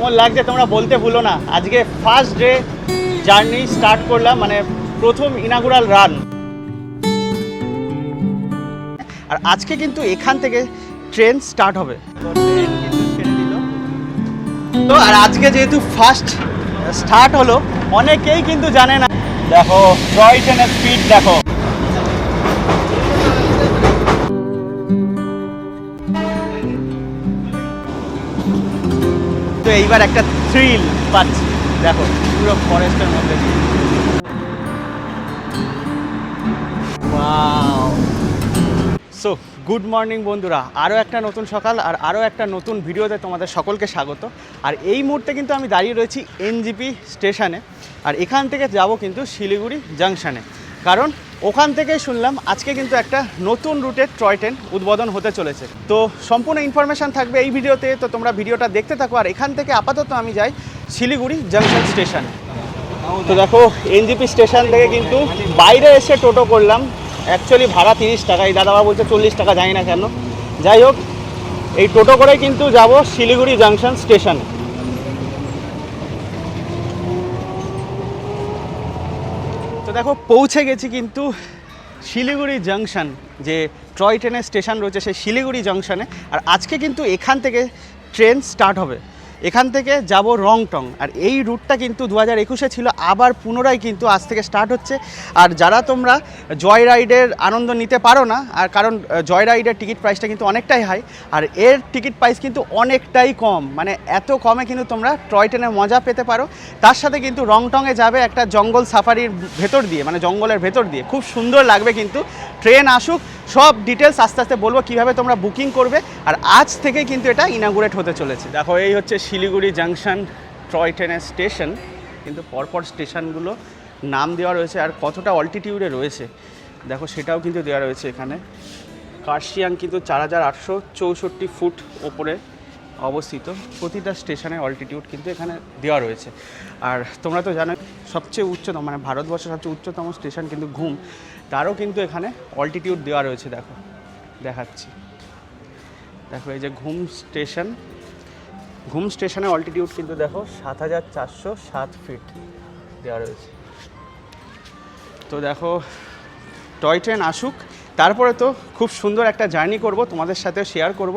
কেমন লাগছে তোমরা বলতে ভুলো না। আজকে ফার্স্ট ডে জার্নি স্টার্ট করলাম মানে প্রথম ইনাগুরাল রান আর আজকে কিন্তু এখান থেকে ট্রেন স্টার্ট হবে। তো আর আজকে যেহেতু ফার্স্ট স্টার্ট হলো, অনেকেই কিন্তু জানে না। দেখো টয় ট্রেনের স্পিড দেখো। তো এইবার একটা থ্রিল পাচ্ছি। দেখো, পুরো ফরেস্টের মধ্যে সো গুড মর্নিং বন্ধুরা। আরও একটা নতুন সকাল আর আরও একটা নতুন ভিডিওতে তোমাদের সকলকে স্বাগত। আর এই মুহূর্তে কিন্তু আমি দাঁড়িয়ে রয়েছি এনজিপি স্টেশনে। আর এখান থেকে যাব কিন্তু শিলিগুড়ি জাংশনে কারণ ওখান থেকে শুনলাম আজকে কিন্তু একটা নতুন রুটের টয় ট্রেন উদ্বোধন হতে চলেছে। তো সম্পূর্ণ ইনফরমেশান থাকবে এই ভিডিওতে, তো তোমরা ভিডিওটা দেখতে থাকো। আর এখান থেকে আপাতত আমি যাই শিলিগুড়ি জাংশন স্টেশন তো দেখো এনজিপি স্টেশন থেকে কিন্তু বাইরে এসে টোটো করলাম। অ্যাকচুয়ালি ভাড়া তিরিশ টাকা, এই দাদাবা বলছে চল্লিশ টাকা, জানি না কেন। যাই হোক, এই টোটো করে কিন্তু যাব শিলিগুড়ি জাংশন স্টেশনে দেখো, পৌঁছে গেছি কিন্তু শিলিগুড়ি জাংশন, যে টয় ট্রেনের স্টেশন রয়েছে সেই শিলিগুড়ি জাংশনে। আর আজকে কিন্তু এখান থেকে ট্রেন স্টার্ট হবে। এখান থেকে যাব রংটং। আর এই রুটটা কিন্তু দু হাজার একুশে ছিল, আবার পুনরায় কিন্তু আজ থেকে স্টার্ট হচ্ছে। আর যারা তোমরা জয় রাইডের আনন্দ নিতে পারো না, আর কারণ জয় রাইডের টিকিট প্রাইসটা কিন্তু অনেকটাই হাই আর এর টিকিট প্রাইস কিন্তু অনেকটাই কম। মানে এত কমে কিন্তু তোমরা টয় ট্রেনের মজা পেতে পারো। তার সাথে কিন্তু রংটংয়ে যাবে একটা জঙ্গল সাফারির ভেতর দিয়ে মানে জঙ্গলের ভেতর দিয়ে। খুব সুন্দর লাগবে কিন্তু। ট্রেন আসুক সব ডিটেলস আস্তে আস্তে বলব কীভাবে তোমরা বুকিং করবে। আর আজ থেকে কিন্তু এটা ইনাগুরেট হতে চলেছে। দেখো, এই হচ্ছে শিলিগুড়ি জাংশন টয় ট্রেনের স্টেশন কিন্তু পরপর স্টেশনগুলো নাম দেওয়া রয়েছে আর কতটা অল্টিটিউডে রয়েছে। দেখো, সেটাও কিন্তু দেওয়া রয়েছে এখানে। কার্শিয়াং কিন্তু চার হাজার আটশো চৌষট্টি ফুট ওপরে অবস্থিত। প্রতিটা স্টেশনের অল্টিটিউড কিন্তু এখানে দেওয়া রয়েছে। আর তোমরা তো জানো সবচেয়ে উচ্চতম মানে ভারতবর্ষের সবচেয়ে উচ্চতম স্টেশন কিন্তু ঘুম। তারও কিন্তু এখানে অল্টিটিউড দেওয়া রয়েছে, দেখো, দেখাচ্ছি। দেখো, এই যে ঘুম স্টেশন, ঘুম স্টেশনের অল্টিটিউড কিন্তু দেখো, সাত হাজার চারশো সাত ফিট দেওয়া রয়েছে। তো দেখো টয় ট্রেন আসুক, তারপরে তো খুব সুন্দর একটা জার্নি করব, তোমাদের সাথে শেয়ার করব।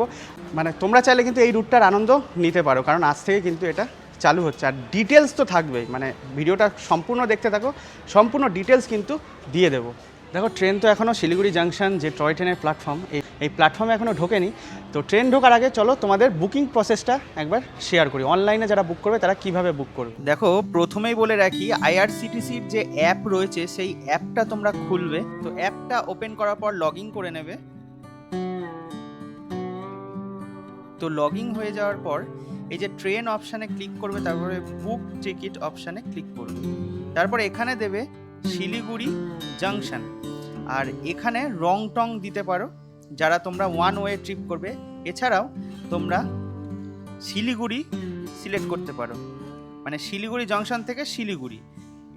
মানে তোমরা চাইলে কিন্তু এই রুটটার আনন্দ নিতে পারো, কারণ আজ থেকে কিন্তু এটা চালু হচ্ছে। আর ডিটেলস তো থাকবেই মানে ভিডিওটা সম্পূর্ণ দেখতে থাকো, সম্পূর্ণ ডিটেলস কিন্তু দিয়ে দেবো। দেখো ট্রেন তো এখনও শিলিগুড়ি জাংশন যে টয় ট্রেনের প্ল্যাটফর্ম এই এই প্ল্যাটফর্মে এখনও ঢোকেনি। তো ট্রেন ঢোকার আগে চলো তোমাদের বুকিং প্রসেসটা একবার শেয়ার করি। অনলাইনে যারা বুক করবে, তারা কীভাবে বুক করবে? দেখো, প্রথমেই বলে রাখি আইআরসিটিসির যে অ্যাপ রয়েছে, সেই অ্যাপটা তোমরা খুলবে। তো অ্যাপটা ওপেন করার পর লগ করে নেবে। তো লগ হয়ে যাওয়ার পর এই যে ট্রেন অপশানে ক্লিক করবে, তারপরে বুক টিকিট অপশানে ক্লিক করবে। তারপর এখানে দেবে শিলিগুড়ি জাংশন আর এখানে রং টং দিতে পারো, যারা তোমরা ওয়ান ওয়ে ট্রিপ করবে। এছাড়াও তোমরা শিলিগুড়ি সিলেক্ট করতে পারো। মানে শিলিগুড়ি জংশন থেকে শিলিগুড়ি।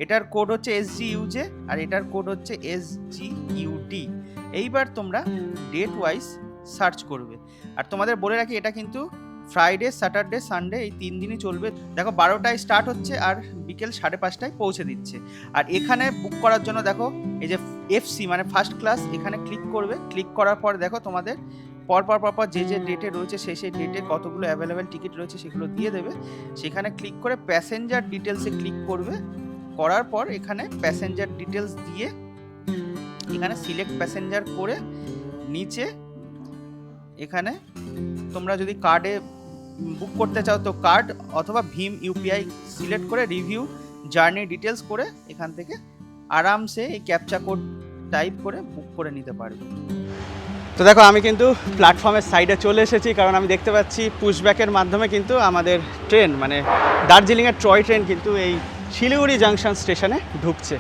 এটার কোড হচ্ছে এস জি ইউজে আর এটার কোড হচ্ছে এস জি ইউটি এইবার তোমরা ডেট ওয়াইজ সার্চ করবে। আর তোমাদের বলে রাখি, এটা কিন্তু ফ্রাইডে স্যাটারডে সানডে এই তিন দিনই চলবে। দেখো, বারোটায় স্টার্ট হচ্ছে আর বিকেল সাড়ে পাঁচটায় পৌঁছে দিচ্ছে। আর এখানে বুক করার জন্য দেখো, এই যে এফসি মানে ফার্স্ট ক্লাস এখানে ক্লিক করবে। ক্লিক করার পর দেখো, তোমাদের পরপর পরপর যে যে ডেটে রয়েছে, সেই সেই ডেটে কতগুলো অ্যাভেলেবেল টিকিট রয়েছে, সেগুলো দিয়ে দেবে। সেখানে ক্লিক করে প্যাসেঞ্জার ডিটেলসে ক্লিক করবে। করার পর এখানে প্যাসেঞ্জার ডিটেলস দিয়ে এখানে সিলেক্ট প্যাসেঞ্জার করে নিচে এখানে তোমরা যদি কার্ডে বুক করতে চাও তো কার্ড অথবা ভীম ইউপিআই সিলেক্ট করে রিভিউ জার্নি ডিটেলস করে এখান থেকে আরামসে এই ক্যাপচা কোড টাইপ করে বুক করে নিতে পারবে। তো দেখো, আমি কিন্তু প্ল্যাটফর্মের সাইডে চলে এসেছি, কারণ আমি দেখতে পাচ্ছি পুশব্যাকের মাধ্যমে কিন্তু আমাদের ট্রেন মানে দার্জিলিংয়ের টয় ট্রেন কিন্তু এই শিলিগুড়ি জাংশন স্টেশনে ঢুকছে।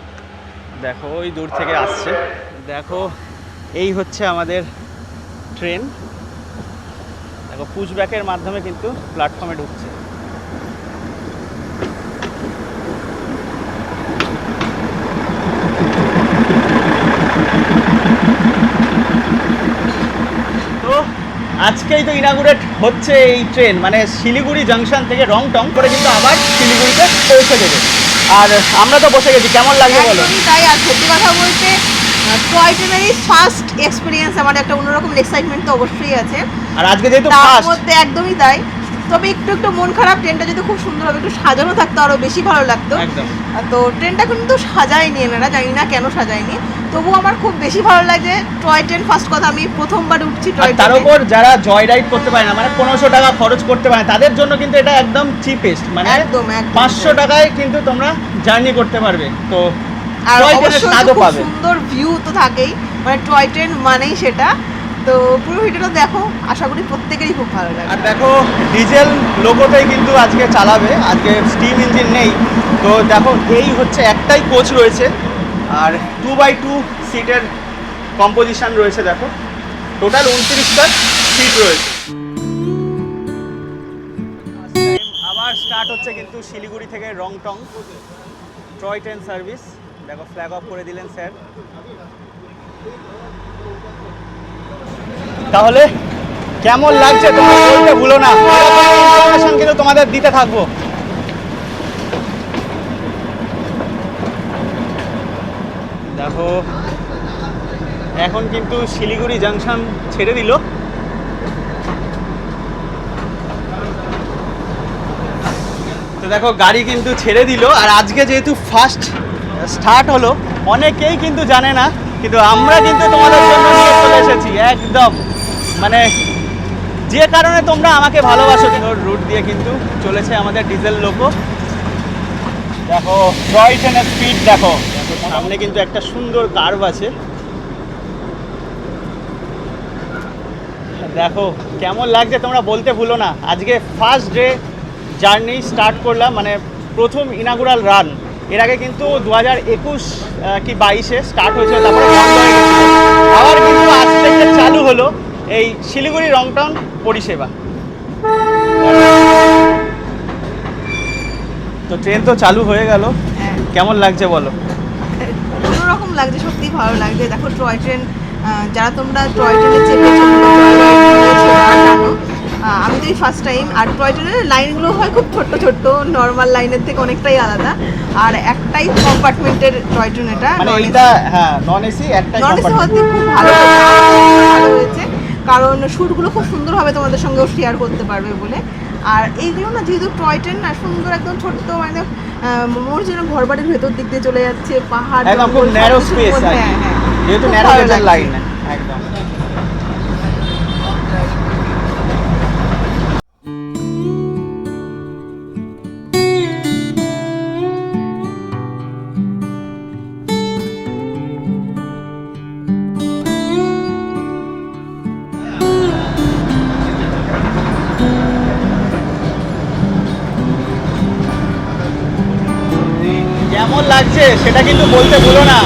দেখো, ওই দূর থেকে আসছে। দেখো, এই হচ্ছে আমাদের ট্রেন দেখো পুশব্যাকের মাধ্যমে কিন্তু প্ল্যাটফর্মে ঢুকছে। আজকেই তো ইনাগুরেট হচ্ছে এই ট্রেন মানে শিলিগুড়ি জাংশন থেকে রং টং করে কিন্তু আবার শিলিগুড়িতে পৌঁছে দেবে। আর আমরা তো বসে গেছি, কেমন লাগবে বলো? তাই, আর সত্যি কথা বলতে টয় ট্রেনেরই ফার্স্ট এক্সপিরিয়েন্স আমার একটা অন্যরকম এক্সাইটমেন্ট তো অবশ্যই আছে। আর আজকে যেহেতু তার মধ্যে একদমই তাই। তবে একটু একটু মন খারাপ ট্রেনটা যদি খুব সুন্দর হবে একটু সাজানো থাকতো আরও বেশি ভালো লাগতো। তো ট্রেনটা কিন্তু সাজায়নি এনারা জানি না কেন সাজায়নি। তবু আমার খুব বেশি ভালো লাগে টয় ট্রেন ফার্স্ট কথা আমি প্রথমবার উঠছি টয় তার উপর যারা জয় রাইড করতে পারে না মানে পনেরোশো টাকা খরচ করতে পারে তাদের জন্য কিন্তু এটা একদম চিপেস্ট মানে একদম, একদম। পাঁচশো টাকায় কিন্তু তোমরা জার্নি করতে পারবে। তো আর সুন্দর ভিউ তো থাকেই। মানে টয় ট্রেন মানেই সেটা। তো পুরো ভিডিওটা দেখো আশা করি প্রত্যেকেরই খুব ভালো আর দেখো ডিজেল লোকোতেই কিন্তু আজকে চালাবে। আজকে স্টিম ইঞ্জিন নেই। তো দেখো এই হচ্ছে একটাই কোচ রয়েছে। আর টু বাই টু সিটের কম্পোজিশন রয়েছে দেখো। টোটাল উনত্রিশটা সিট রয়েছে। আবার স্টার্ট হচ্ছে কিন্তু শিলিগুড়ি থেকে রংটং টয় ট্রেন সার্ভিস দেখো ফ্ল্যাগ অফ করে দিলেন, স্যার। তাহলে কেমন লাগছে তোমরা? বলতে ভুলো না। ইনফরমেশন কিন্তু তোমাদের দিতে থাকব। দেখো, এখন কিন্তু শিলিগুড়ি জাংশন ছেড়ে দিল। তো দেখো, গাড়ি কিন্তু ছেড়ে দিল। আর আজকে যেহেতু ফার্স্ট স্টার্ট হলো। অনেকেই কিন্তু জানে না, কিন্তু আমরা কিন্তু তোমাদের জন্য নিয়ে চলে এসেছি, একদম। মানে যে কারণে তোমরা আমাকে ভালোবাসো, কিন্তু রুট দিয়ে কিন্তু চলেছে আমাদের ডিজেল লোকো। দেখো টয় ট্রেনের স্পিড দেখো। সামনে কিন্তু একটা সুন্দর কার্ভ আছে। দেখো, কেমন লাগছে তোমরা বলতে ভুলো না। আজকে ফার্স্ট ডে জার্নি স্টার্ট করলাম মানে প্রথম ইনাগুরাল রান এর আগে কিন্তু দু হাজার একুশ কি বাইশে স্টার্ট হয়েছিল তারপরে বন্ধ হয়ে গেছিল। আবার কিন্তু আজ থেকে চালু হলো এই শিলিগুড়ি রংটাউন পরিষেবা। তো ট্রেন তো চালু হয়ে গেল। হ্যাঁ। কেমন লাগছে বলো? রকম লাগছে সত্যি ভালো লাগছে। দেখো টয় ট্রেন যারা তোমরা টয় ট্রেনে চেপেছো আমি তো এই ফার্স্ট টাইম আর টয় ট্রেনের লাইনগুলো হয় খুব ছোট্ট ছোট্ট নর্মাল লাইনের থেকে অনেকটাই আলাদা। আর একটাই কম্পার্টমেন্টের টয় ট্রেন এটা মানে হ্যাঁ নন এসি একটা নন এসি হতে খুব ভালো হয়েছে ভালো হয়েছে কারণ শ্যুটগুলো খুব সুন্দরভাবে তোমাদের সঙ্গেও শেয়ার করতে পারবে বলে। আর এইগুলো না যেহেতু টয় ট্রেন না সুন্দর একদম ছোট্ট মানে মোর যেন ঘর বাড়ির ভেতর দিক দিয়ে চলে যাচ্ছে পাহাড় একদম খুব ন্যারো স্পেস হ্যাঁ, হ্যাঁ। যেহেতু ন্যারো। লাইন একদম। কেমন লাগছে সেটা কিন্তু বলতে ভুলো না।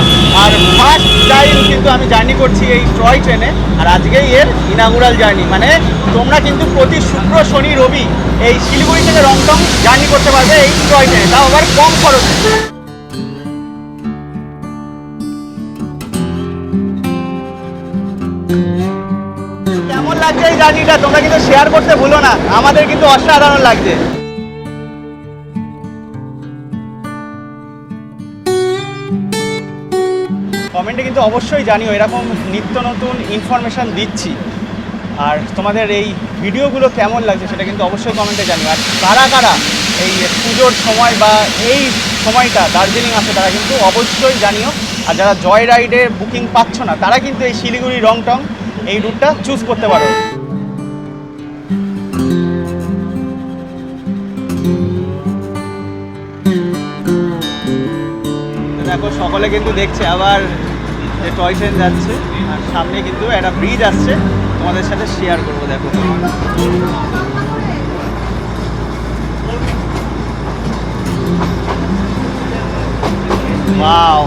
আর ফার্স্ট টাইম কিন্তু আমি জার্নি করছি এই টয় ট্রেনে আর আজকেই এর ইনাগুরাল জার্নি মানে তোমরা কিন্তু প্রতি শুক্র, শনি, রবি এই শিলিগুড়ি থেকে রংটং জার্নি করতে পারবে এই টয় ট্রেনে তাও আবার কম খরচে। কেমন লাগছে এই জার্নিটা তোমরা কিন্তু শেয়ার করতে ভুলো না। আমাদের কিন্তু অসাধারণ লাগছে। কমেন্টে কিন্তু অবশ্যই জানিও, এরকম নিত্য নতুন ইনফরমেশান দিচ্ছি। আর তোমাদের এই ভিডিওগুলো কেমন লাগছে সেটা কিন্তু অবশ্যই কমেন্টে জানিও। আর কারা কারা এই পুজোর সময় বা এই সময়টা দার্জিলিং আছে, তারা কিন্তু অবশ্যই জানিও। আর যারা জয় রাইডে বুকিং পাচ্ছ না, তারা কিন্তু এই শিলিগুড়ি রংটং এই রুটটা চুজ করতে পারো। দেখো, সকলে কিন্তু দেখছে, আবার যে টয় ট্রেন যাচ্ছে, আর সামনে কিন্তু একটা ব্রিজ আসছে, তোমাদের সাথে শেয়ার করব, দেখো। ওয়াও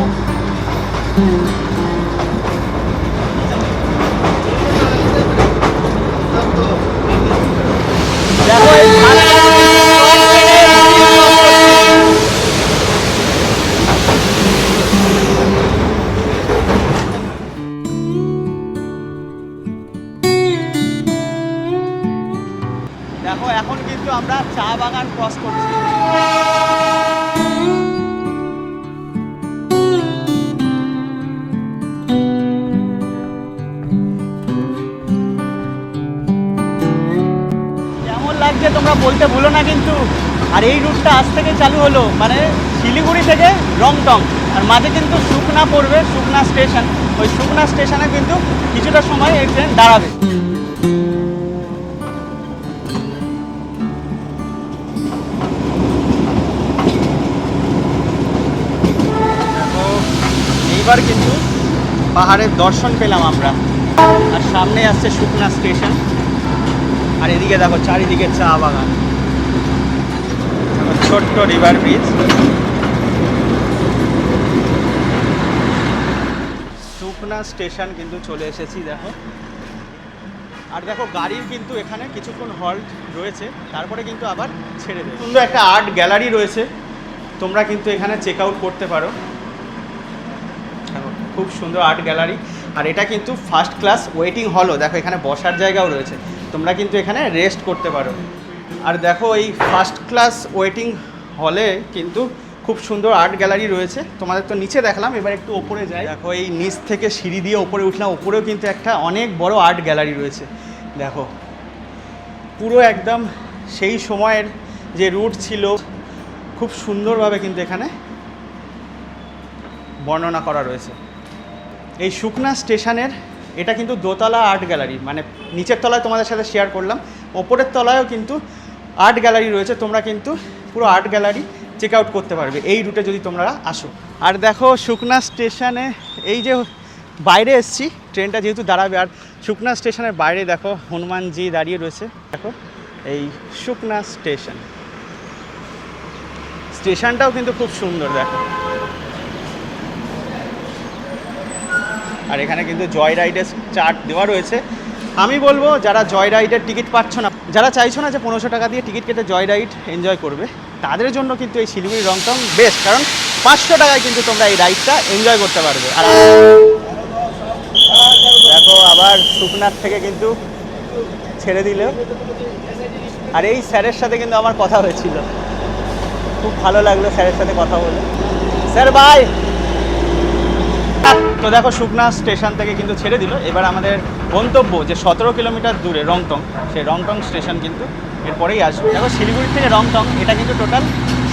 দেখো দেখো, এখন কিন্তু আমরা চা বাগান ক্রস করছি। লাগছে তোমরা বলতে ভুলো না কিন্তু। আর এই রুটটা আজ থেকে চালু হলো মানে শিলিগুড়ি থেকে রংটং। আর মাঝে কিন্তু সুকনা পড়বে, সুকনা স্টেশন ওই সুকনা স্টেশনে কিন্তু কিছুটা সময় এই ট্রেন দাঁড়াবে। এইবার কিন্তু পাহাড়ের দর্শন পেলাম আমরা। আর সামনে আসছে সুকনা স্টেশন। আর এদিকে দেখো চারিদিকে চা বাগান। ছোট্ট রিভার ব্রিজ সুকনা স্টেশন কিন্তু চলে এসেছি, দেখো। আর দেখো গাড়ির কিন্তু এখানে কিছুক্ষণ হল্ট রয়েছে। তারপরে কিন্তু আবার ছেড়ে দেবে। সুন্দর একটা আর্ট গ্যালারি রয়েছে। তোমরা কিন্তু এখানে চেক আউট করতে পারো। খুব সুন্দর আর্ট গ্যালারি আর এটা কিন্তু ফার্স্ট ক্লাস ওয়েটিং হলও দেখো, এখানে বসার জায়গাও রয়েছে। তোমরা কিন্তু এখানে রেস্ট করতে পারো। আর দেখো, এই ফার্স্ট ক্লাস ওয়েটিং হলে কিন্তু খুব সুন্দর আর্ট গ্যালারি রয়েছে। তোমাদের তো নিচে দেখলাম, এবার একটু ওপরে যাই। দেখো, এই নিচ থেকে সিঁড়ি দিয়ে ওপরে উঠলাম। ওপরেও কিন্তু একটা অনেক বড় আর্ট গ্যালারি রয়েছে। দেখো, পুরো একদম সেই সময়ের যে রুট ছিল, খুব সুন্দরভাবে কিন্তু এখানে বর্ণনা করা রয়েছে। এই সুকনা স্টেশনের, এটা কিন্তু দোতলা আর্ট গ্যালারি মানে নিচের তলায় তোমাদের সাথে শেয়ার করলাম, ওপরের তলায়ও কিন্তু আর্ট গ্যালারি রয়েছে, তোমরা কিন্তু পুরো আর্ট গ্যালারি চেক আউট করতে পারবে, এই রুটে যদি তোমরা আসো। আর দেখো সুকনা স্টেশনে, এই যে বাইরে এসছি ট্রেনটা যেহেতু দাঁড়াবে, আর সুকনা স্টেশনের বাইরে দেখো হনুমানজি দাঁড়িয়ে রয়েছে, দেখো এই সুকনা স্টেশন। স্টেশনটাও কিন্তু খুব সুন্দর, দেখো। আর এখানে কিন্তু জয় রাইডের চার্ট দেওয়া রয়েছে। আমি বলব, যারা জয় রাইডের টিকিট পাচ্ছ না, যারা চাইছো না যে পনেরোশো টাকা দিয়ে টিকিট কেটে জয় রাইড এনজয় করবে, তাদের জন্য কিন্তু এই শিলিগুড়ি রংটং বেস্ট, কারণ পাঁচশো টাকায় কিন্তু তোমরা এই রাইডটা এনজয় করতে পারবে। আর দেখো, আবার সুকনাথ থেকে কিন্তু ছেড়ে দিল। আর এই স্যারের সাথে কিন্তু আমার কথা হয়েছিল। খুব ভালো লাগল স্যারের সাথে কথা বলে। স্যার বাই তো দেখো সুকনা স্টেশন থেকে কিন্তু ছেড়ে দিল। এবার আমাদের গন্তব্য যে সতেরো কিলোমিটার দূরে রংটং, সেই রংটং স্টেশন কিন্তু এরপরেই আসবে। দেখো শিলিগুড়ি থেকে রংটং, এটা কিন্তু টোটাল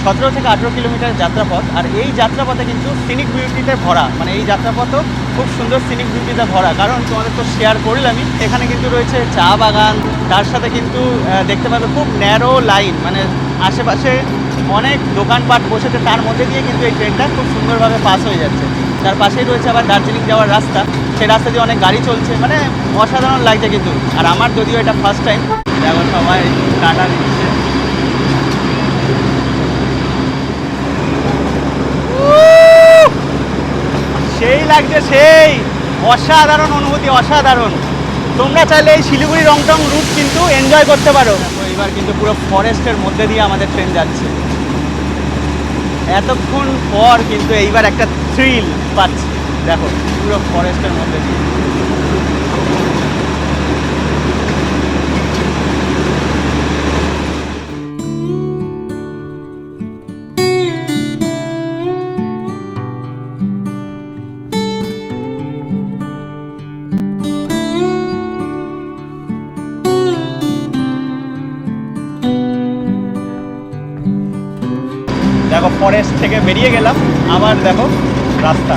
সতেরো থেকে আঠেরো কিলোমিটার যাত্রাপথ। আর এই যাত্রাপথে কিন্তু সিনিক বিউটিতে ভরা। মানে এই যাত্রাপথও খুব সুন্দর সিনিক বিউটিতে ভরা। কারণ তোমাদের তো শেয়ার করলামই, এখানে কিন্তু রয়েছে চা বাগান। তার সাথে কিন্তু দেখতে পাবে খুব ন্যারো লাইন মানে আশেপাশে অনেক দোকানপাট বসেছে, তার মধ্যে দিয়ে কিন্তু এই ট্রেনটা খুব সুন্দরভাবে পাস হয়ে যাচ্ছে। তার পাশেই রয়েছে আবার দার্জিলিং যাওয়ার রাস্তা। সেই রাস্তা দিয়ে অনেক গাড়ি চলছে। মানে অসাধারণ লাগছে কিন্তু। আর আমার যদিও এটা ফার্স্ট টাইম দেখো সবাই, টাটা দিচ্ছে! সেই লাগছে, সেই অসাধারণ অনুভূতি, অসাধারণ। তোমরা চাইলে এই শিলিগুড়ি রংটং রুট কিন্তু এনজয় করতে পারো। এবার কিন্তু পুরো ফরেস্টের মধ্যে দিয়ে আমাদের ট্রেন যাচ্ছে। এতক্ষণ পর কিন্তু এইবার একটা থ্রিল পাচ্ছি দেখো পুরো ফরেস্টের মধ্যে দেখো ফরেস্ট থেকে বেরিয়ে গেলাম। আবার দেখো রাস্তা।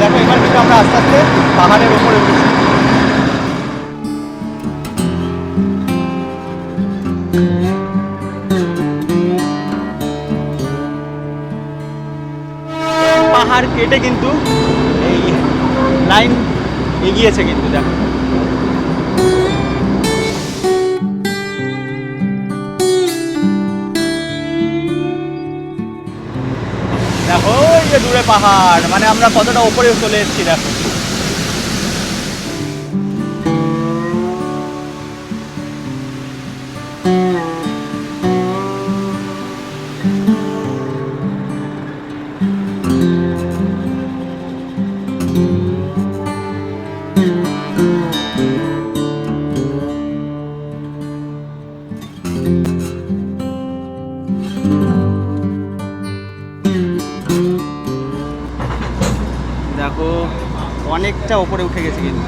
দেখো, এবার কিন্তু আমরা আস্তে আস্তে পাহাড়ের উপরে উঠেছি। পাহাড় কেটে কিন্তু এই লাইন এগিয়েছে কিন্তু, দেখো। দেখো, ওই যে দূরে পাহাড় মানে আমরা কতটা ওপরে চলে এসেছি, দেখো। অনেকটা ওপরে উঠে গেছে কিন্তু।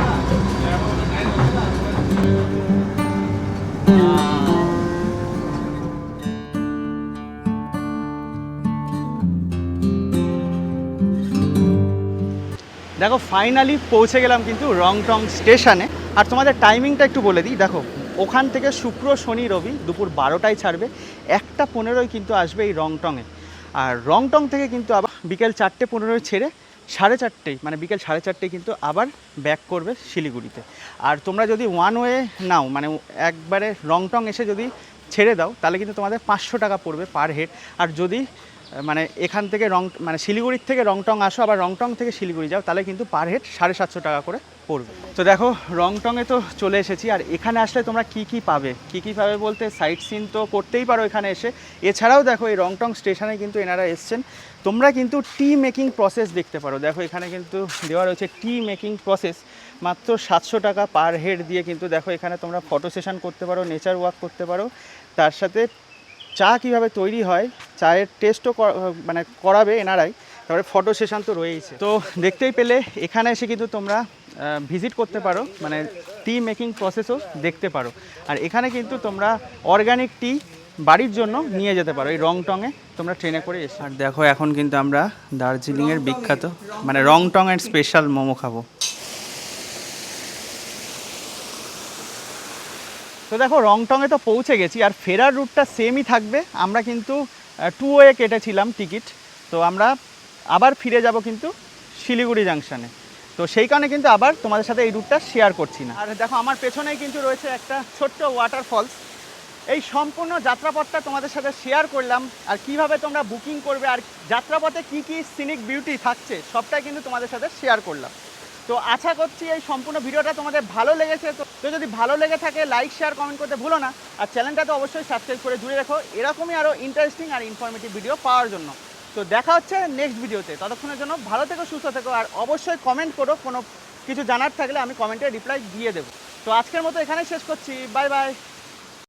দেখো ফাইনালি পৌঁছে গেলাম কিন্তু রং টং স্টেশনে। আর তোমাদের টাইমিংটা একটু বলে দিই। দেখো, ওখান থেকে শুক্র, শনি, রবি দুপুর বারোটায় ছাড়বে। একটা পনেরোই কিন্তু আসবে এই রংটংয়ে। আর রংটং থেকে কিন্তু আবার বিকেল চারটে পনেরোয় ছেড়ে সাড়ে চারটেই মানে বিকেল সাড়ে চারটেই কিন্তু আবার ব্যাক করবে শিলিগুড়িতে। আর তোমরা যদি ওয়ান ওয়ে নাও মানে একবারে রং টং এসে যদি ছেড়ে দাও, তাহলে কিন্তু তোমাদের পাঁচশো টাকা পড়বে পার হেড আর যদি মানে এখান থেকে রং মানে শিলিগুড়ির থেকে রংটং আসো, আবার রংটং থেকে শিলিগুড়ি যাও, তাহলে কিন্তু পার হেড সাড়ে সাতশো টাকা করে পড়বে। তো দেখো, রংটংয়ে তো চলে এসেছি, আর এখানে আসলে তোমরা কি কি পাবে? কি কি পাবে বলতে সাইট সিন তো করতেই পারো এখানে এসে। এছাড়াও দেখো, এই রংটং স্টেশনে কিন্তু এনারা এসছেন। তোমরা কিন্তু টি মেকিং প্রসেস দেখতে পারো। দেখো, এখানে কিন্তু দেওয়া রয়েছে টি মেকিং প্রসেস মাত্র সাতশো টাকা পার হেড দিয়ে কিন্তু দেখো, এখানে তোমরা ফটো সেশন করতে পারো নেচার ওয়াক করতে পারো। তার সাথে চা কীভাবে তৈরি হয়, চায়ের টেস্টও মানে করাবে এনারাই তারপরে ফটো সেশন তো রয়েইছে। তো দেখতেই পেলে, এখানে এসে কিন্তু তোমরা ভিজিট করতে পারো মানে টি মেকিং প্রসেসও দেখতে পারো। আর এখানে কিন্তু তোমরা অর্গানিক টি বাড়ির জন্য নিয়ে যেতে পারো, এই রং টংয়ে তোমরা ট্রেনে করে এসে। আর দেখো, এখন কিন্তু আমরা দার্জিলিংয়ের বিখ্যাত মানে রং টং এর স্পেশাল মোমো খাব। তো দেখো, রংটংয়ে তো পৌঁছে গেছি, আর ফেরার রুটটা সেমই থাকবে। আমরা কিন্তু টু ওয়ে কেটেছিলাম টিকিট, তো আমরা আবার ফিরে যাব কিন্তু শিলিগুড়ি জাংশনে তো সেই কারণে কিন্তু আবার তোমাদের সাথে এই রুটটা শেয়ার করছি না। আর দেখো, আমার পেছনেই কিন্তু রয়েছে একটা ছোট্ট ওয়াটারফলস এই সম্পূর্ণ যাত্রাপথটা তোমাদের সাথে শেয়ার করলাম, আর কীভাবে তোমরা বুকিং করবে, আর যাত্রাপথে কি কি সিনিক বিউটি থাকছে, সবটাই কিন্তু তোমাদের সাথে শেয়ার করলাম। তো আশা করছি এই সম্পূর্ণ ভিডিওটা তোমাদের ভালো লেগেছে। তো যদি ভালো লেগে থাকে লাইক শেয়ার কমেন্ট করতে ভুলো না। আর চ্যানেলটা তো অবশ্যই সাবস্ক্রাইব করে জুড়ে রাখো। এরকমই আরও ইন্টারেস্টিং আর ইনফরমেটিভ ভিডিও পাওয়ার জন্য। তো দেখা হচ্ছে নেক্সট ভিডিওতে ততক্ষণের জন্য ভালো থেকো, সুস্থ থেকো। আর অবশ্যই কমেন্ট করো। কোনো কিছু জানার থাকলে আমি কমেন্টে রিপ্লাই দিয়ে দেবো। তো আজকের মতো এখানেই শেষ করছি। Bye bye